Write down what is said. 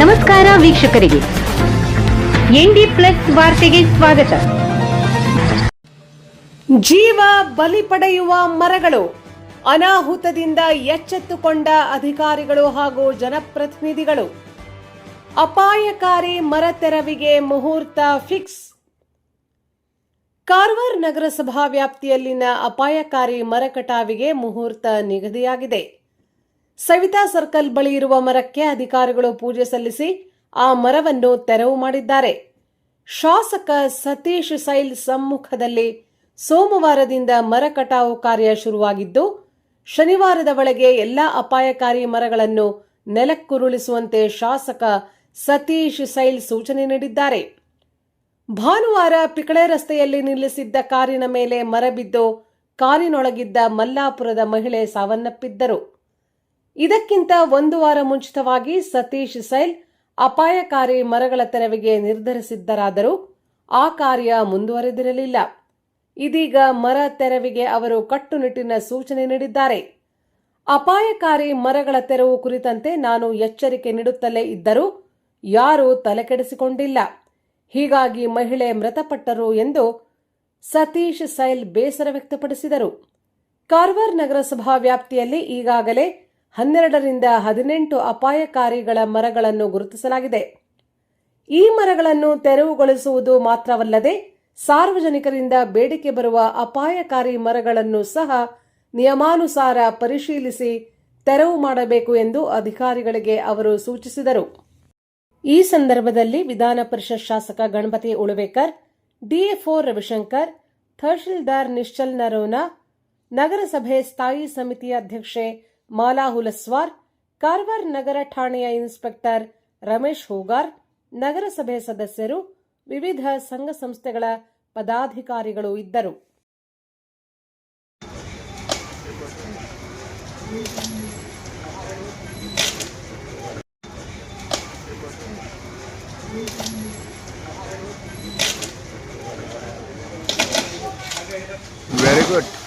ನಮಸ್ಕಾರ ವೀಕ್ಷಕರಿಗೆ. ND plus ವಾರ್ತೆಗೆ ಸ್ವಾಗತ. ಜೀವ ಬಲಿ ಪಡೆಯುವ ಮರಗಳು ಅನಾಹುತದಿಂದ ಎಚ್ಚೆತ್ತುಕೊಂಡ ಅಧಿಕಾರಿಗಳು ಹಾಗೂ ಜನಪ್ರತಿನಿಧಿಗಳು. ಅಪಾಯಕಾರಿ ಮರ ತೆರವಿಗೆ ಮುಹೂರ್ತ ಫಿಕ್ಸ್. ಕಾರವಾರ ನಗರಸಭಾ ವ್ಯಾಪ್ತಿಯಲ್ಲಿನ ಅಪಾಯಕಾರಿ ಮರ ಕಟಾವಿಗೆ ಮುಹೂರ್ತ ನಿಗದಿಯಾಗಿದೆ. ಸವಿತಾ ಸರ್ಕಲ್ ಬಳಿ ಇರುವ ಮರಕ್ಕೆ ಅಧಿಕಾರಿಗಳು ಪೂಜೆ ಸಲ್ಲಿಸಿ ಆ ಮರವನ್ನು ತೆರವು ಮಾಡಿದ್ದಾರೆ. ಶಾಸಕ ಸತೀಶ್ ಸೈಲ್ ಸಮ್ಮುಖದಲ್ಲಿ ಸೋಮವಾರದಿಂದ ಮರ ಕಟಾವು ಕಾರ್ಯ ಶುರುವಾಗಿದ್ದು, ಶನಿವಾರದ ಒಳಗೆ ಎಲ್ಲಾ ಅಪಾಯಕಾರಿ ಮರಗಳನ್ನು ನೆಲಕ್ಕುರುಳಿಸುವಂತೆ ಶಾಸಕ ಸತೀಶ್ ಸೈಲ್ ಸೂಚನೆ ನೀಡಿದ್ದಾರೆ. ಭಾನುವಾರ ಪಿಕಳೆ ರಸ್ತೆಯಲ್ಲಿ ನಿಲ್ಲಿಸಿದ್ದ ಕಾರಿನ ಮೇಲೆ ಮರ ಬಿದ್ದು ಕಾರಿನೊಳಗಿದ್ದ ಮಲ್ಲಾಪುರದ ಮಹಿಳೆ ಸಾವನ್ನಪ್ಪಿದ್ದರು. ಇದಕ್ಕಿಂತ ಒಂದು ವಾರ ಮುಂಚಿತವಾಗಿ ಸತೀಶ್ ಸೈಲ್ ಅಪಾಯಕಾರಿ ಮರಗಳ ತೆರವಿಗೆ ನಿರ್ಧರಿಸಿದ್ದರಾದರೂ ಆ ಕಾರ್ಯ ಮುಂದುವರೆದಿರಲಿಲ್ಲ. ಇದೀಗ ಮರ ತೆರವಿಗೆ ಅವರು ಕಟ್ಟುನಿಟ್ಟಿನ ಸೂಚನೆ ನೀಡಿದ್ದಾರೆ. ಅಪಾಯಕಾರಿ ಮರಗಳ ತೆರವು ಕುರಿತಂತೆ ನಾನು ಎಚ್ಚರಿಕೆ ನೀಡುತ್ತಲೇ ಇದ್ದರೂ ಯಾರೂ ತಲೆಕೆಡಿಸಿಕೊಂಡಿಲ್ಲ. ಹೀಗಾಗಿ ಮಹಿಳೆ ಮೃತಪಟ್ಟರು ಎಂದು ಸತೀಶ್ ಸೈಲ್ ಬೇಸರ ವ್ಯಕ್ತಪಡಿಸಿದರು. ಕಾರವಾರ ನಗರಸಭಾ ವ್ಯಾಪ್ತಿಯಲ್ಲಿ ಈಗಾಗಲೇ ಹನ್ನೆರಡರಿಂದ ಹದಿನೆಂಟು ಅಪಾಯಕಾರಿಗಳ ಮರಗಳನ್ನು ಗುರುತಿಸಲಾಗಿದೆ. ಈ ಮರಗಳನ್ನು ತೆರವುಗೊಳಿಸುವುದು ಮಾತ್ರವಲ್ಲದೆ ಸಾರ್ವಜನಿಕರಿಂದ ಬೇಡಿಕೆ ಬರುವ ಅಪಾಯಕಾರಿ ಮರಗಳನ್ನು ಸಹ ನಿಯಮಾನುಸಾರ ಪರಿಶೀಲಿಸಿ ತೆರವು ಮಾಡಬೇಕು ಎಂದು ಅಧಿಕಾರಿಗಳಿಗೆ ಅವರು ಸೂಚಿಸಿದರು. ಈ ಸಂದರ್ಭದಲ್ಲಿ ವಿಧಾನ ಪರಿಷತ್ ಶಾಸಕ ಗಣಪತಿ ಉಳುವೇಕರ್ ಡಿಎಫ್ಒ ರವಿಶಂಕರ್, ತಹಶೀಲ್ದಾರ್ ನಿಶ್ಚಲ್ ನರೋನಾ, ನಗರಸಭೆ ಸ್ಥಾಯಿ ಸಮಿತಿ ಅಧ್ಯಕ್ಷೆ ಮಾಲಾ ಹುಲಸ್ವಾರ್ ಕಾರ್ವಾರ್ ನಗರ ಠಾಣೆಯ ಇನ್ಸ್ಪೆಕ್ಟರ್ ರಮೇಶ್ ಹೂಗಾರ್, ನಗರಸಭೆ ಸದಸ್ಯರು, ವಿವಿಧ ಸಂಘ ಸಂಸ್ಥೆಗಳ ಪದಾಧಿಕಾರಿಗಳು ಇದ್ದರು ವೆರಿ good.